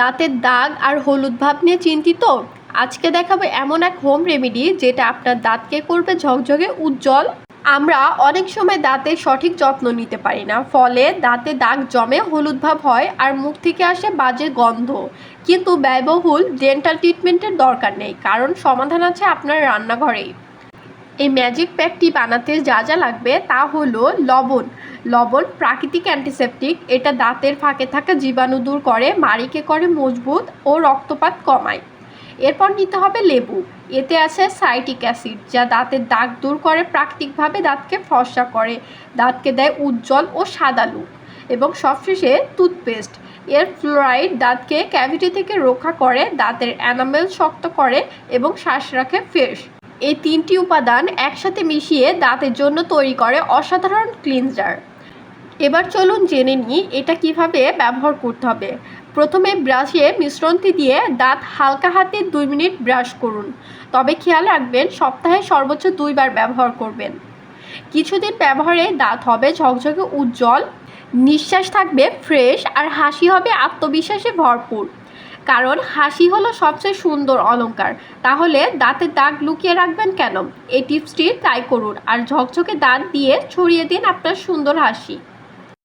দাঁতের দাগ আর হলুদ ভাব নিয়ে চিন্তিত? আজকে দেখাবো এমন এক হোম রেমেডি যেটা আপনার দাঁতকে করবে ঝকঝকে উজ্জ্বল। আমরা অনেক সময় দাঁতের সঠিক যত্ন নিতে পারি না, ফলে দাঁতে দাগ জমে হলুদ ভাব হয় আর মুখ থেকে আসে বাজে গন্ধ। কিন্তু ব্যয়বহুল ডেন্টাল ট্রিটমেন্টের দরকার নেই, কারণ সমাধান আছে আপনার রান্নাঘরেই। এই ম্যাজিক প্যাকটি বানাতে যা যা লাগবে তা হলো লবণ লবণ, প্রাকৃতিক অ্যান্টিসেপটিক, এটা দাঁতের ফাঁকে থাকা জীবাণু দূর করে, মাড়িকে করে মজবুত ও রক্তপাত কমায়। এরপর নিতে হবে লেবু। এতে আছে সাইটিক অ্যাসিড, যা দাঁতের দাগ দূর করে, প্রাকৃতিকভাবে দাঁতকে ফর্সা করে, দাঁতকে দেয় উজ্জ্বল ও সাদা লুক এবং সবশেষে টুথপেস্ট। এর ফ্লোরাইড দাঁতকে ক্যাভিটি থেকে রক্ষা করে, দাঁতের অ্যানামেল শক্ত করে এবং শ্বাস রাখে ফ্রেশ। এই তিনটি উপাদান একসাথে মিশিয়ে দাঁতের জন্য তৈরি করে অসাধারণ ক্লিনজার। এবার চলুন জেনে নিই এটা কীভাবে ব্যবহার করতে হবে। প্রথমে ব্রাশে মিশ্রণটি দিয়ে দাঁত হালকা হাতে দুই মিনিট ব্রাশ করুন। তবে খেয়াল রাখবেন, সপ্তাহে সর্বোচ্চ দুইবার ব্যবহার করবেন। কিছুদিন ব্যবহারে দাঁত হবে ঝকঝকে উজ্জ্বল, নিঃশ্বাস থাকবে ফ্রেশ, আর হাসি হবে আত্মবিশ্বাসে ভরপুর। কারণ হাসি হলো সবচেয়ে সুন্দর অলঙ্কার তাহলে দাঁতের দাগ লুকিয়ে রাখবেন কেন? এই টিপসটি ট্রাই করুন। আর ঝকঝকে দাঁত দিয়ে ছড়িয়ে দিন আপনার সুন্দর হাসি।